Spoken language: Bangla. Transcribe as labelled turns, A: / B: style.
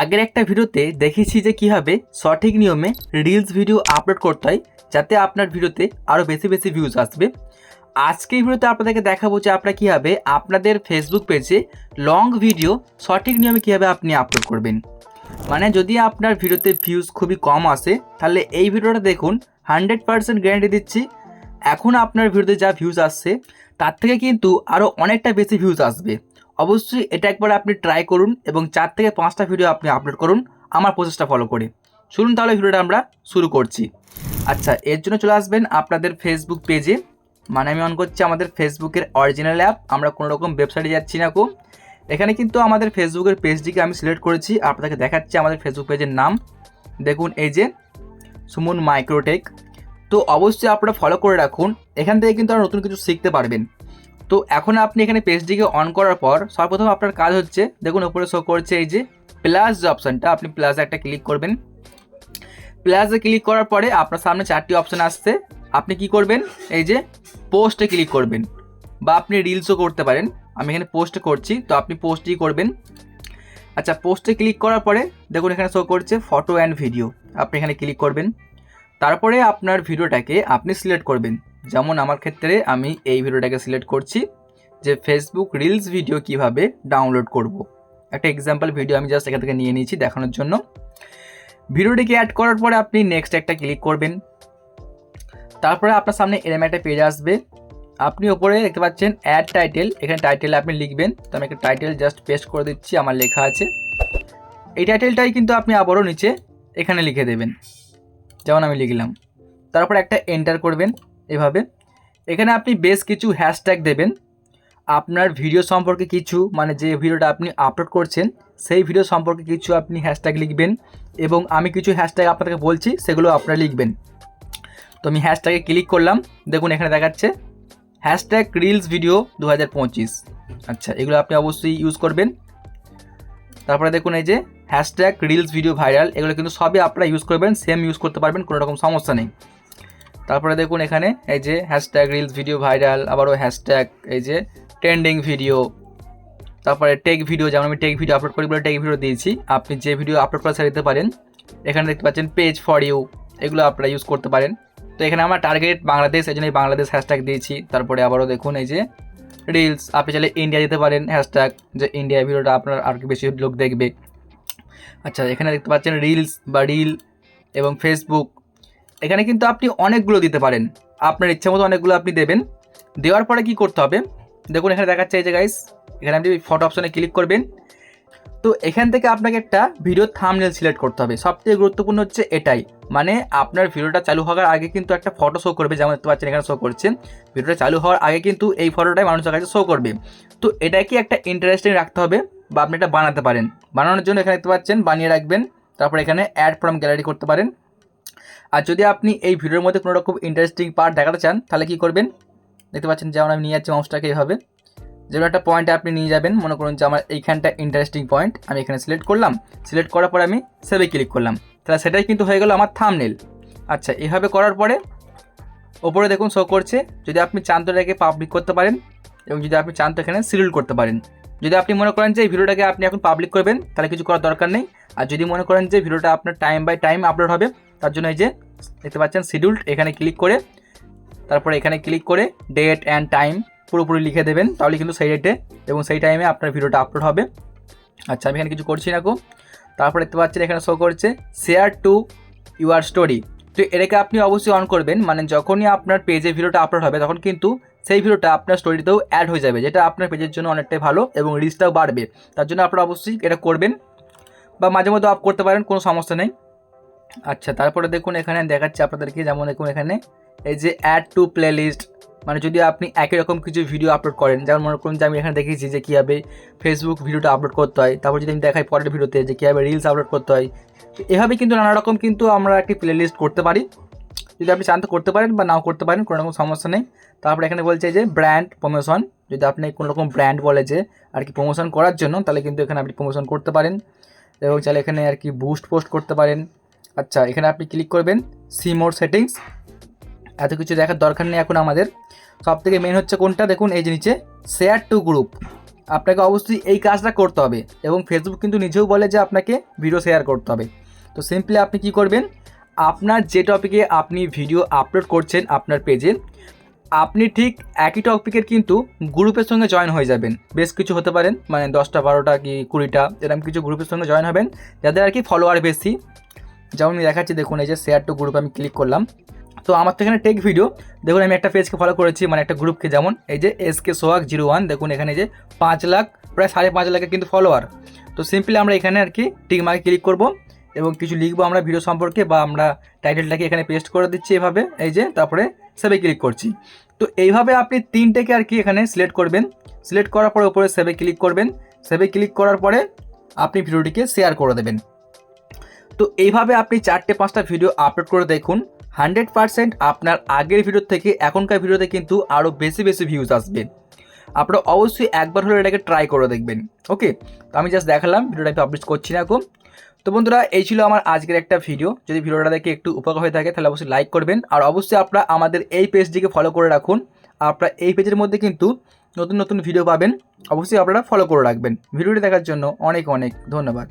A: আগের একটা ভিডিওতে দেখেছি যে কীভাবে সঠিক নিয়মে রিলস ভিডিও আপলোড করতে হয়, যাতে আপনার ভিডিওতে আরও বেশি বেশি ভিউজ আসবে। আজকে এই ভিডিওতে আপনাদেরকে দেখাবো যে আপনারা কীভাবে আপনাদের ফেসবুক পেজে লং ভিডিও সঠিক নিয়মে কীভাবে আপনি আপলোড করবেন। মানে যদি আপনার ভিডিওতে ভিউজ খুবই কম আসে, তাহলে এই ভিডিওটা দেখুন হান্ড্রেড পার্সেন্ট গ্যারান্টি দিচ্ছি, এখন আপনার ভিডিওতে যা ভিউজ আসছে, তার থেকে কিন্তু আরও অনেকটা বেশি ভিউজ আসবে। অবশ্যই এটা একবার আপনি ট্রাই করুন এবং চার থেকে পাঁচটা ভিডিও আপনি আপলোড করুন, আমার প্রসেসটা ফলো করে। শুনুন তাহলে ভিডিওটা আমরা শুরু করছি। আচ্ছা এর জন্য চলে আসবেন আপনাদের ফেসবুক পেজে মানে আমি অন করছি আমাদের ফেসবুকের অরিজিনাল অ্যাপ আমরা কোনো রকম ওয়েবসাইটে যাচ্ছি না কো এখানে কিন্তু আমাদের ফেসবুকের পেজটিকে আমি সিলেক্ট করেছি। আপনাদেরকে দেখাচ্ছি আমাদের ফেসবুক পেজের নাম। দেখুন, এই যে সুমন মাইক্রোটেক তো অবশ্যই আপনারা ফলো করে রাখুন। এখান থেকে কিন্তু আপনারা নতুন কিছু শিখতে পারবেন। তো এখন আপনি এখানে পেজটিকে অন করার পর সর্বপ্রথম আপনার কাজ হচ্ছে, দেখুন উপরে শো করছে এই যে প্লাস যে অপশানটা আপনি প্লাসে একটা ক্লিক করবেন। প্লাসে ক্লিক করার পরে আপনার সামনে চারটি অপশান আসছে। আপনি কি করবেন? এই যে পোস্টে ক্লিক করবেন বা আপনি রিলসও করতে পারেন। আমি এখানে পোস্ট করছি, তো আপনি পোস্টই করবেন। আচ্ছা পোস্টে ক্লিক করার পরে দেখুন এখানে শো করছে ফটো অ্যান্ড ভিডিও আপনি এখানে ক্লিক করবেন। তারপরে আপনার ভিডিওটাকে আপনি সিলেক্ট করবেন। যেমন আমার ক্ষেত্রে আমি এই ভিডিওটাকে সিলেক্ট করছি যে ফেসবুক রিলস ভিডিও কীভাবে ডাউনলোড করব। একটা এক্সাম্পল ভিডিও আমি জাস্ট এখান থেকে নিয়ে নিয়েছি দেখানোর জন্য। ভিডিওটিকে অ্যাড করার পরে আপনি নেক্সট একটা ক্লিক করবেন। তারপরে আপনার সামনে এরম একটা পেজ আসবে। আপনি ওপরে দেখতে পাচ্ছেন অ্যাড টাইটেল এখানে টাইটেলে আপনি লিখবেন। তো আমি একটা টাইটেল জাস্ট পেস্ট করে দিচ্ছি, আমার লেখা আছে। এই টাইটেলটাই কিন্তু আপনি আবারও নিচে এখানে লিখে দেবেন। যেমন আমি লিখলাম। তারপর একটা এন্টার করবেন। এভাবে। এখানে আপনি বেশ কিছু হ্যাশট্যাগ দেবেন। আপনার ভিডিও সম্পর্কে কিছু মানে যে ভিডিওটা আপনি আপলোড করছেন, সেই ভিডিও সম্পর্কে কিছু আপনি হ্যাশট্যাগ লিখবেন এবং আমি কিছু হ্যাশট্যাগ আপনাকে বলছি, সেগুলো আপনারা লিখবেন। তো আমি হ্যাশট্যাগে ক্লিক করলাম, দেখুন এখানে দেখাচ্ছে হ্যাশট্যাগ রিলস ভিডিও দু হাজার পঁচিশ। আচ্ছা এগুলো আপনি অবশ্যই ইউজ করবেন। তারপরে দেখুন এই যে হ্যাশট্যাগ রিলস ভিডিও ভাইরাল এগুলো কিন্তু সবই আপনারা ইউজ করবেন সেম ইউজ করতে পারবেন, কোনো রকম সমস্যা নেই। তারপরে দেখুন এখানে এই যে হ্যাশট্যাগ রিলস ভিডিও ভাইরাল আবারও হ্যাশট্যাগ এই যে ট্রেন্ডিং ভিডিও তারপরে টেক ভিডিও যেমন আমি টেক ভিডিও আপলোড করি বলে টেক ভিডিও দিয়েছি। আপনি যে ভিডিও আপলোড করে দিতে পারেন, এখানে দেখতে পাচ্ছেন পেজ ফর ইউ এগুলো আপনারা ইউজ করতে পারেন। তো এখানে আমার টার্গেট বাংলাদেশ, এই জন্য বাংলাদেশ হ্যাশট্যাগ দিয়েছি। তারপরে আবারও দেখুন এই যে রিলস আপনি চাইলে ইন্ডিয়া দিতে পারেন হ্যাশট্যাগ যে ইন্ডিয়া ভিডিওটা আপনার আর কি বেশি লোক দেখবে। আচ্ছা এখানে দেখতে পাচ্ছেন রিলস বা রিল এবং ফেসবুক এখানে কিন্তু আপনি অনেকগুলো দিতে পারেন। আপনার ইচ্ছে মতো অনেকগুলো আপনি দেবেন। দেওয়ার পরে কি করতে হবে? দেখুন, এখানে দেখাচ্ছে এই যে গাইস এখানে আপনি ফটো অপশনে ক্লিক করবেন। তো এখান থেকে আপনাকে একটা ভিডিও থামনেল সিলেক্ট করতে হবে। সবথেকে গুরুত্বপূর্ণ হচ্ছে এটাই। মানে আপনার ভিডিওটা চালু হওয়ার আগে কিন্তু একটা ফটো শো করবে, যেমন দেখতে পাচ্ছেন এখানে শো করছে। ভিডিওটা চালু হওয়ার আগে কিন্তু এই ফটোটাই মানুষের কাছে শো করবে। তো এটাকে একটা ইন্টারেস্টিং রাখতে হবে বা আপনি এটা বানাতে পারেন। বানানোর জন্য এখানে দেখতে পাচ্ছেন, বানিয়ে রাখবেন। তারপর এখানে অ্যাড ফ্রম গ্যালারি করতে পারেন। আর যদি আপনি এই ভিডিওর মধ্যে কোনো রকম ইন্টারেস্টিং পার্ট দেখাতে চান, তাহলে কী করবেন? দেখতে পাচ্ছেন যেমন আমি নিয়ে যাচ্ছি মাউসটাকে এইভাবে যেমন একটা পয়েন্টে আপনি নিয়ে যাবেন, মনে করুন যে, আমার এইখানটা ইন্টারেস্টিং পয়েন্ট আমি এখানে সিলেক্ট করলাম। সিলেক্ট করার পরে আমি সেভে ক্লিক করলাম। তাহলে সেটাই কিন্তু হয়ে গেল আমার থামনেল আচ্ছা এভাবে করার পরে ওপরে দেখুন শো করছে। যদি আপনি চান তো এটাকে পাবলিক করতে পারেন এবং যদি আপনি চান তো এখানে সিডিউল করতে পারেন। যদি আপনি মনে করেন যে, এই ভিডিওটাকে আপনি এখন পাবলিক করবেন, তাহলে কিছু করার দরকার নেই। আর যদি মনে করেন যে, ভিডিওটা আপনার টাইম বাই টাইম আপলোড হবে তার জন্য এই যে দেখতে পাচ্ছেন শিডিউল্ড এখানে ক্লিক করে, তারপরে এখানে ক্লিক করে ডেট অ্যান্ড টাইম পুরোপুরি লিখে দেবেন, তাহলে কিন্তু সেই ডেটে এবং সেই টাইমে আপনার ভিডিওটা আপলোড হবে। আচ্ছা আমি এখানে কিছু করছি না কো তারপর দেখতে পাচ্ছেন এখানে শো করছে শেয়ার টু ইউর স্টোরি তো এটাকে আপনি অবশ্যই অন করবেন মানে যখনই আপনার পেজে ভিডিওটা আপলোড হবে, তখন কিন্তু সেই ভিডিওটা আপনার স্টোরিতেও অ্যাড হয়ে যাবে, যেটা আপনার পেজের জন্য অনেকটাই ভালো এবং রিচটাও বাড়বে। তার জন্য আপনারা অবশ্যই এটা করবেন বা মাঝে মধ্যে অফ করতে পারেন, কোনো সমস্যা নেই। আচ্ছা তারপরে দেখুন এখানে দেখাচ্ছি আপনাদেরকে, যেমন দেখুন এখানে, এই যে অ্যাড টু প্লে লিস্ট মানে যদি আপনি একই রকম কিছু ভিডিও আপলোড করেন, যেমন মনে করুন যে আমি এখানে দেখেছি যে কীভাবে ফেসবুক ভিডিওটা আপলোড করতে হয়, তারপর যদি আমি দেখাই পরের ভিডিওতে যে কীভাবে রিলস আপলোড করতে হয় এভাবে কিন্তু নানা রকম কিন্তু আমরা একটি প্লে লিস্ট করতে পারি। যদি আপনি চান তো করতে পারেন বা নাও করতে পারেন, কোনো রকম সমস্যা নেই। তারপরে এখানে বলছে যে ব্র্যান্ড প্রমোশন যদি আপনি কোনো রকম ব্র্যান্ড বলে যে আর কি প্রমোশন করার জন্য, তাহলে কিন্তু এখানে আপনি প্রমোশন করতে পারেন। এবং চাইলে এখানে আর কি বুস্ট পোস্ট করতে পারেন। আচ্ছা এখানে আপনি ক্লিক করবেন সি মোর সেটিংস এত কিছু দেখার দরকার নেই এখন আমাদের। সব থেকে মেন হচ্ছে কোনটা? দেখুন, এই যে নিচে শেয়ার টু গ্রুপ আপনাকে অবশ্যই এই কাজটা করতে হবে এবং ফেসবুক কিন্তু নিজেও বলে যে আপনাকে ভিডিও শেয়ার করতে হবে। তো সিম্পলি আপনি কি করবেন? আপনার যে টপিকে আপনি ভিডিও আপলোড করছেন আপনার পেজে আপনি ঠিক একই টপিকের কিন্তু গ্রুপের সঙ্গে জয়েন হয়ে যাবেন। বেশ কিছু হতে পারেন মানে দশটা, বারোটা কি কুড়িটা এরকম কিছু গ্রুপের সঙ্গে জয়েন হবেন। যাদের আর কি ফলোয়ার বেশি যেমন আমি দেখাচ্ছি, দেখুন, এই যে শেয়ার টু গ্রুপ আমি ক্লিক করলাম। তো আমার তো এখানে টেক ভিডিও দেখুন, আমি একটা পেজকে ফলো করেছি মানে একটা গ্রুপকে যেমন, এই যে S K Sohag zero one দেখুন, এখানে যে পাঁচ লাখ, প্রায় সাড়ে পাঁচ লাখের কিন্তু ফলোয়ার তো সিম্পলি আমরা এখানে আর কি টিক মার্কে ক্লিক করব এবং কিছু লিখব আমরা ভিডিও সম্পর্কে বা আমরা টাইটেলটাকে এখানে পেস্ট করে দিচ্ছি এভাবে, এই যে তারপরে সেভে ক্লিক করছি। তো এইভাবে আপনি তিনটেকে আর কি এখানে সিলেক্ট করবেন। সিলেক্ট করার পরে উপরে সেভে ক্লিক করবেন। সেভে ক্লিক করার পরে আপনি ভিডিওটিকে শেয়ার করে দেবেন। তো এইভাবে আপনি চারটে, পাঁচটা ভিডিও আপলোড করে দেখুন। হান্ড্রেড পার্সেন্ট আপনার আগের ভিডিও থেকে এখনকার ভিডিওতে কিন্তু আরও বেশি বেশি ভিউজ আসবে। আপনারা অবশ্যই একবার হলে এটাকে ট্রাই করে দেখবেন ওকে তো আমি জাস্ট দেখালাম ভিডিওটা আমি পাবলিশ করছি না এখন। তো বন্ধুরা, এই ছিল আমার আজকের একটা ভিডিও যদি ভিডিওটা দেখে একটু উপকার হয়ে থাকে, তাহলে অবশ্যই লাইক করবেন। আর অবশ্যই আপনারা আমাদের এই পেজটিকে ফলো করে রাখুন। আপনারা এই পেজের মধ্যে কিন্তু নতুন নতুন ভিডিও পাবেন। অবশ্যই আপনারা ফলো করে রাখবেন। ভিডিওটি দেখার জন্য অনেক অনেক ধন্যবাদ।